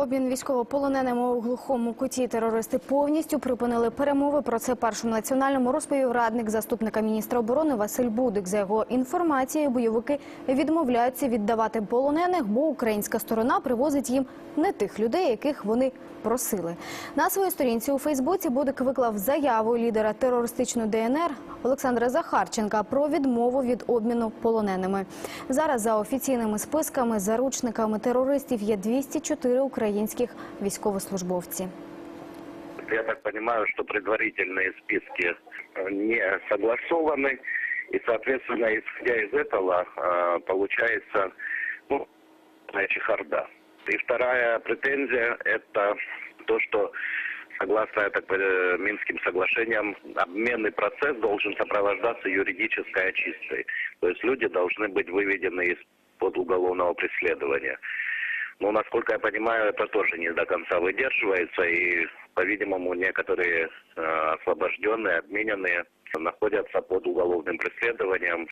Обмін військовополоненими у глухому куті терористи повністю припинили перемови. Про це першому національному розповів радник заступника міністра оборони Василь Будик. За його інформацією, бойовики відмовляються віддавати полонених, бо українська сторона привозить їм не тих людей, яких вони просили. На своїй сторінці у Фейсбуці Будик виклав заяву лідера терористичної ДНР Олександра Захарченка про відмову від обміну полоненими. Зараз за офіційними списками заручниками терористів є 204 українських військовослужбовці. Я так понимаю, что предварительные списки э, не согласованы, и, соответственно, исходя из этого, э, получается, ну, такая чехарда. И вторая претензия – это то, что, согласно я так, понимаю, Минским соглашениям, обменный процесс должен сопровождаться юридической очисткой. То есть люди должны быть выведены из-под уголовного преследования. Но, насколько я понимаю, это тоже не до конца выдерживается, и, по-видимому, некоторые э, освобожденные, обмененные находятся под уголовным преследованием.